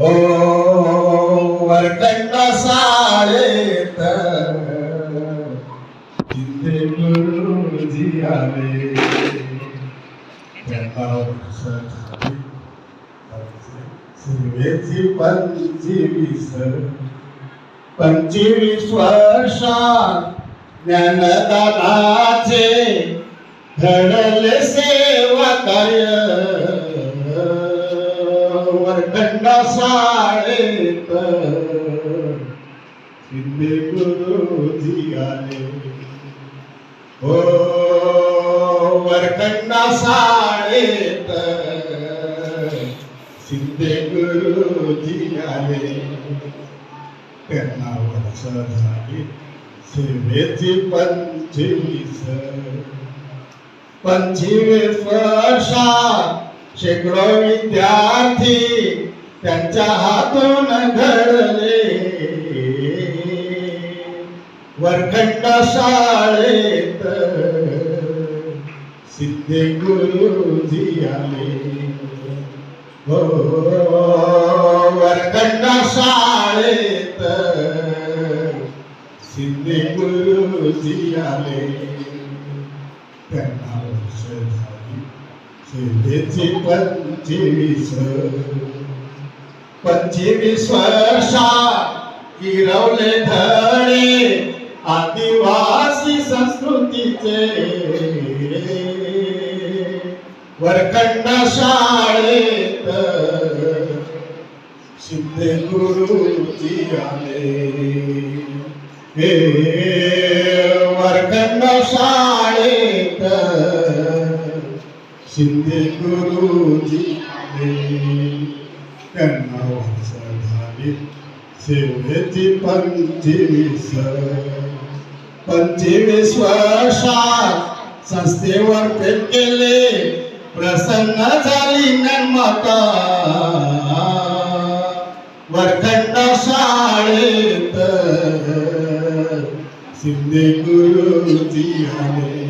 हो वरकंड शाळेत जिंदे गुरुजी आले त्यांना वर्ष झाली सेवेची पंचवीस पंचवीस वर्षात ज्ञानदानाचे घडले सेवा कार्य. वरखंड शाळेत शिंदे गुरुजी आले हो वरखंड शाळेत शिंदे गुरुजी आले त्यांना वर्ष झाली सेवेची पंचवीस। पंचवीस वर्षात शेकडो विद्यार्थी त्यांच्या हातून घडले. वरखंड शाळेत गुरुजी आले. हो, वरखंड शाळेत सिद्धे गुरुजी आले. त्यांना वर्ष झाली. सेवेची पंचवीस पंचवीस वर्षा गिरवले धडे आदिवासी संस्कृतीचे. वरखंड शाळेत सिद्धे गुरुजी आले. हे वरखंड शाळेत शिंदे गुरुजी आले त्यांना वर्ष झाली सेवेची पंचवीस पंचवीस वर्षात संस्थेवर प्रेम केले प्रसन्न झाली नन्मता वरखंड शाळेत शिंदे गुरुजी आले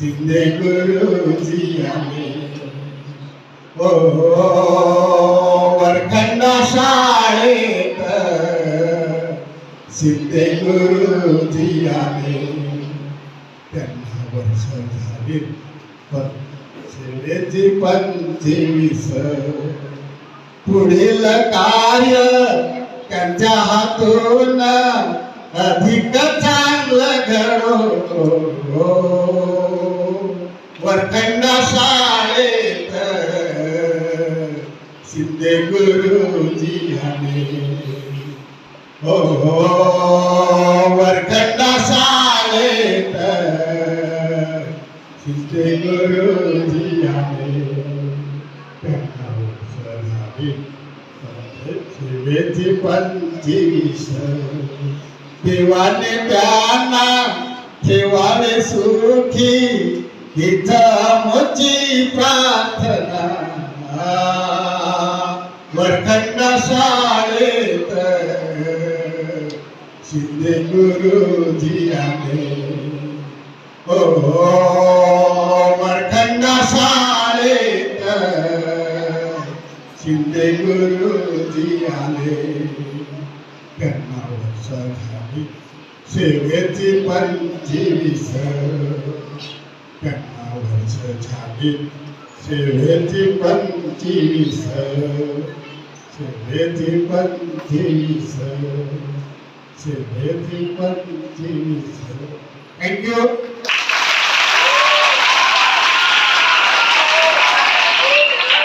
शिंदे गुरुजी आले ओ वरखंड शाळेत शिंदे गुरुजी आले त्यांना वर्ष झाली, पण सेवेची पंचवीस पुढील कार्य त्यांच्या हातून अधिक चांगलं घडो वरखंड शाळेत सिद्धे गुरुजी आले हो वरखंड शाळेत सिद्धे गुरुजी झाली सेवेची पंचवीस देवाने त्यांना ठेवावे सुखी। मोची प्रार्थना वरखंड शाळेत शिंदे गुरुजी आले ओ वरखंड शाळेत शिंदे गुरुजी आले त्यांना वर्ष झाली सेवेची पंचवीस เป็นอาวันเชิญชาติสิเลติปันทิเสสิเลติปันทิเสสิเลติปันทีเส Thank you.